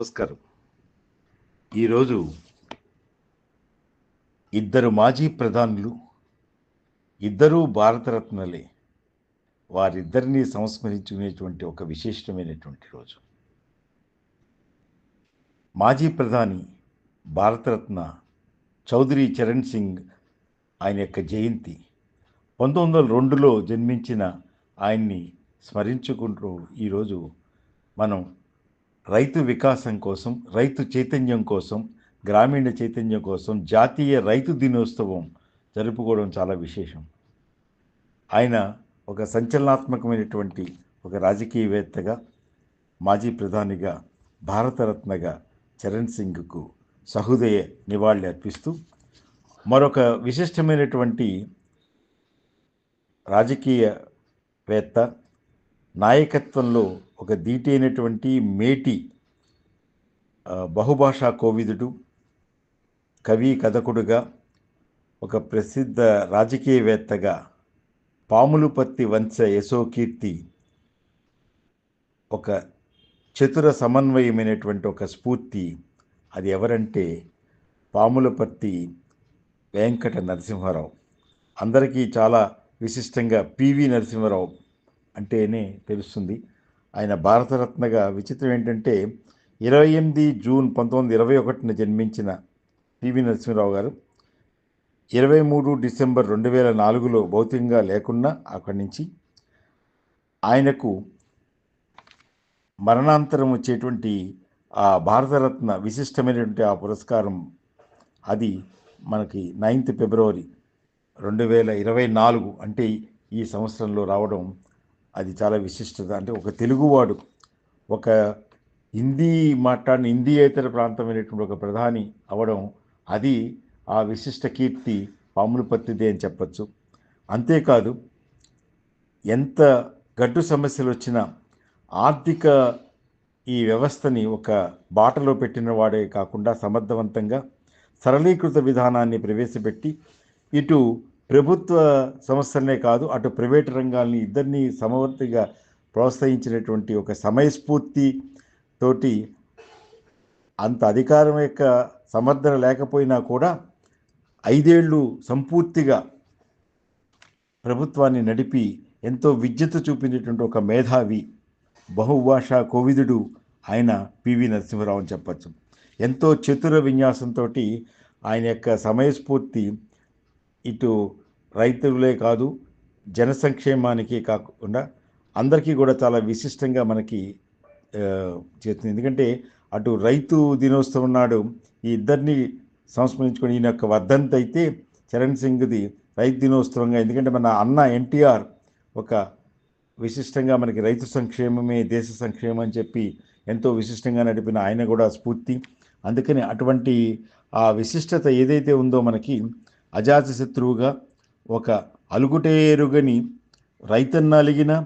నమస్కారం. ఈరోజు ఇద్దరు మాజీ ప్రధానులు ఇద్దరూ భారతరత్నలే వారిద్దరినీ సంస్మరించుకునేటువంటి ఒక విశిష్టమైనటువంటి రోజు. మాజీ ప్రధాని భారతరత్న చౌదరి చరణ్ సింగ్ ఆయన యొక్క జయంతి పంతొమ్మిది వందల రెండులో జన్మించిన ఆయన్ని స్మరించుకుంటూ ఈరోజు మనం రైతు వికాసం కోసం రైతు చైతన్యం కోసం గ్రామీణ చైతన్యం కోసం జాతీయ రైతు దినోత్సవం జరుపుకోవడం చాలా విశేషం. ఆయన ఒక సంచలనాత్మకమైనటువంటి ఒక రాజకీయవేత్తగా మాజీ ప్రధానిగా భారతరత్నగా చరణ్ సింగ్కు సహృదయ నివాళి అర్పిస్తూ మరొక విశిష్టమైనటువంటి రాజకీయవేత్త నాయకత్వంలో ఒక దీటైనటువంటి మేటి బహుభాషా కోవిదుడు కవి కథకుడుగా ఒక ప్రసిద్ధ రాజకీయవేత్తగా పాములుపత్తి వంశ యశోకీర్తి ఒక చతుర సమన్వయమైనటువంటి ఒక స్ఫూర్తి అది ఎవరంటే పాములపర్తి వెంకట నరసింహారావు. అందరికీ చాలా విశిష్టంగా పివి నరసింహారావు అంటేనే తెలుస్తుంది. ఆయన భారతరత్నగా విచిత్రం ఏంటంటే ఇరవై ఎనిమిది జూన్ పంతొమ్మిది ఇరవై ఒకటిన జన్మించిన పివి నరసింహరావు గారు ఇరవై మూడు డిసెంబర్ రెండు వేల నాలుగులో భౌతికంగా లేకున్నా అక్కడి నుంచి ఆయనకు మరణాంతరం వచ్చేటువంటి ఆ భారతరత్న విశిష్టమైనటువంటి ఆ పురస్కారం అది మనకి నైన్త్ ఫిబ్రవరి రెండు వేల ఇరవై నాలుగు అంటే ఈ సంవత్సరంలో రావడం అది చాలా విశిష్టత. అంటే ఒక తెలుగువాడు ఒక హిందీ మాట్లాడిన హిందీయేతర ప్రాంతమైనటువంటి ఒక ప్రధాని అవడం అది ఆ విశిష్ట కీర్తి పాములపత్తిదే అని చెప్పచ్చు. అంతేకాదు ఎంత గడ్డు సమస్యలు వచ్చినా ఆర్థిక ఈ వ్యవస్థని ఒక బాటలో పెట్టిన వాడే కాకుండా సమర్థవంతంగా సరళీకృత విధానాన్ని ప్రవేశపెట్టి ఇటు ప్రభుత్వ సంస్థలనే కాదు అటు ప్రైవేటు రంగాల్ని ఇద్దరిని సమవర్తిగా ప్రోత్సహించినటువంటి ఒక సమయస్ఫూర్తి తోటి అంత అధికారం యొక్క సమర్థన లేకపోయినా కూడా ఐదేళ్ళు సంపూర్తిగా ప్రభుత్వాన్ని నడిపి ఎంతో విద్యత చూపించినటువంటి ఒక మేధావి బహుభాషా కోవిదుడు ఆయన పివి నరసింహరావు అని చెప్పచ్చు. ఎంతో చతుర విన్యాసంతో ఆయన యొక్క సమయస్ఫూర్తి ఇటు రైతులే కాదు జన సంక్షేమానికి కాకుండా అందరికీ కూడా చాలా విశిష్టంగా మనకి చేస్తుంది. ఎందుకంటే అటు రైతు దినోత్సవం నాడు ఈ ఇద్దరిని సంస్మరించుకొని ఈయన యొక్క వర్ధంతి అయితే చరణ్ సింగ్ది రైతు దినోత్సవంగా ఎందుకంటే మన అన్న ఎన్టీఆర్ ఒక విశిష్టంగా మనకి రైతు సంక్షేమమే దేశ సంక్షేమం అని చెప్పి ఎంతో విశిష్టంగా నడిపిన ఆయన కూడా స్ఫూర్తి. అందుకని అటువంటి ఆ విశిష్టత ఏదైతే ఉందో మనకి అజాతశత్రువుగా ఒక అలుగుటేరుగని రైతన్న అలిగినా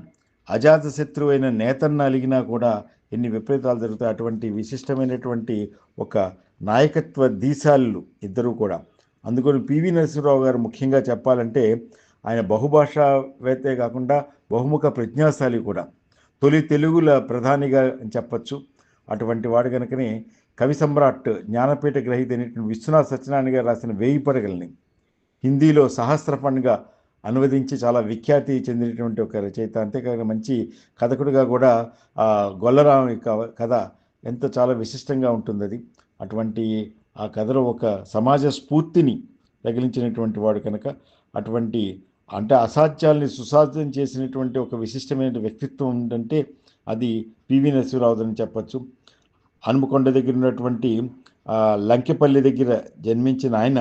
అజాతశత్రువు అయిన నేతన్న అలిగినా కూడా ఎన్ని విపరీతాలు జరుగుతాయి అటువంటి విశిష్టమైనటువంటి ఒక నాయకత్వ దీశాలు ఇద్దరూ కూడా. అందుకని పివి నరసింహరావు గారు ముఖ్యంగా చెప్పాలంటే ఆయన బహుభాషావేత్తే కాకుండా బహుముఖ ప్రజ్ఞాశాలి కూడా. తొలి తెలుగుల ప్రధానిగా చెప్పచ్చు. అటువంటి వాడు కనుకనే కవి సమ్రాట్ జ్ఞానపీఠ గ్రహీత అయినటువంటి విశ్వనాథ్ సత్యనారాయణ గారు రాసిన వేయి పడగల్ని హిందీలో సహస్రఫండ్గా అనువదించి చాలా విఖ్యాతి చెందినటువంటి ఒక రచయిత. అంతేకాక మంచి కథకుడిగా కూడా ఆ గొల్లరాం కథ ఎంతో చాలా విశిష్టంగా ఉంటుంది అది అటువంటి ఆ కథలో ఒక సమాజ స్ఫూర్తిని తగిలించినటువంటి వాడు కనుక అటువంటి అంటే అసాధ్యాల్ని సుసాధ్యం చేసినటువంటి ఒక విశిష్టమైన వ్యక్తిత్వం ఉందంటే అది పివి నరసింహరావుదని చెప్పచ్చు. హనుమకొండ దగ్గర ఉన్నటువంటి లంకెపల్లి దగ్గర జన్మించిన ఆయన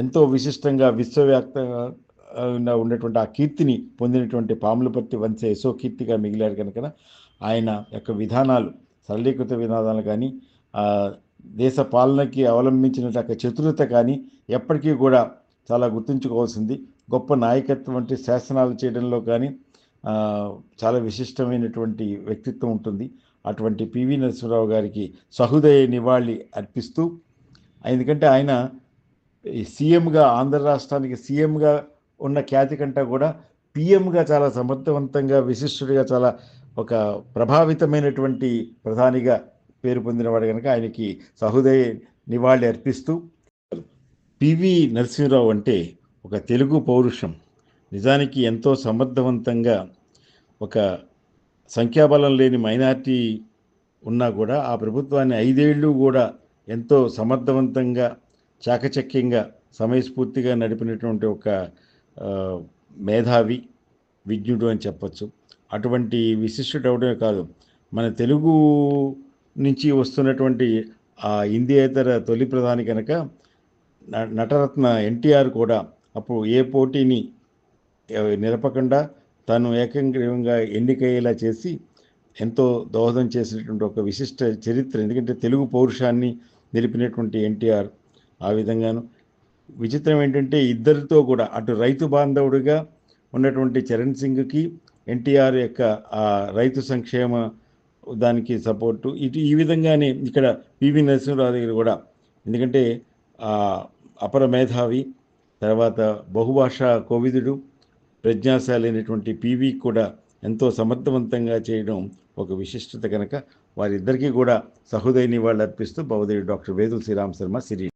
ఎంతో విశిష్టంగా విశ్వవ్యాప్తంగా ఉన్నటువంటి ఆ కీర్తిని పొందినటువంటి పాములపర్తి వంశ యశో కీర్తిగా మిగిలారు కనుక ఆయన యొక్క విధానాలు సరళీకృత విధానాలు కానీ దేశ పాలనకి అవలంబించిన యొక్క చతురత కానీ ఎప్పటికీ కూడా చాలా గుర్తుంచుకోవాల్సింది. గొప్ప నాయకత్వం వంటి శాసనాలు చేయడంలో కానీ చాలా విశిష్టమైనటువంటి వ్యక్తిత్వం ఉంటుంది. అటువంటి పివి నరసింహరావు గారికి సహృదయ నివాళి అర్పిస్తూ ఎందుకంటే ఆయన సీఎంగా ఆంధ్ర రాష్ట్రానికి సీఎంగా ఉన్న ఖ్యాతి కంటే కూడా పిఎంగా చాలా సమర్థవంతంగా విశిష్టుడిగా చాలా ఒక ప్రభావితమైనటువంటి ప్రధానిగా పేరు పొందినవాడు కనుక ఆయనకి సహృదయ నివాళి అర్పిస్తూ పివి నరసింహరావు అంటే ఒక తెలుగు పౌరుషం. నిజానికి ఎంతో సమర్థవంతంగా ఒక సంఖ్యాబలం లేని మైనార్టీ ఉన్నా కూడా ఆ ప్రభుత్వాన్ని ఐదేళ్ళు కూడా ఎంతో సమర్థవంతంగా చాకచక్యంగా సమయస్ఫూర్తిగా నడిపినటువంటి ఒక మేధావి విజ్ఞుడు అని చెప్పచ్చు. అటువంటి విశిష్టుడు అవడమే కాదు మన తెలుగు నుంచి వస్తున్నటువంటి ఆ ఇండియేతర తొలి ప్రధాని కనుక న- నటరత్న ఎన్టీఆర్ కూడా అప్పుడు ఏ పోటీని నిలపకుండా తను ఏకంగ్రీవంగా ఎన్నికయ్యేలా చేసి ఎంతో దోహదం చేసినటువంటి ఒక విశిష్ట చరిత్ర. ఎందుకంటే తెలుగు పౌరుషాన్ని నిలిపినటువంటి ఎన్టీఆర్ ఆ విధంగాను. విచిత్రం ఏంటంటే ఇద్దరితో కూడా అటు రైతు బాంధవుడిగా ఉన్నటువంటి చరణ్ సింగ్కి ఎన్టీఆర్ యొక్క ఆ రైతు సంక్షేమ దానికి సపోర్టు. ఇటు ఈ విధంగానే ఇక్కడ పివి నరసింహరావు దగ్గర కూడా ఎందుకంటే అపర మేధావి తర్వాత బహుభాషా కోవిదుడు ప్రజ్ఞాశాలైనటువంటి పివి కూడా ఎంతో సమర్థవంతంగా చేయడం ఒక విశిష్టత కనుక వారిద్దరికీ కూడా సహోదయ నివాళులు అర్పిస్తూ భవదేవి డాక్టర్ వేదుల శ్రీరామ్ శర్మ సిరి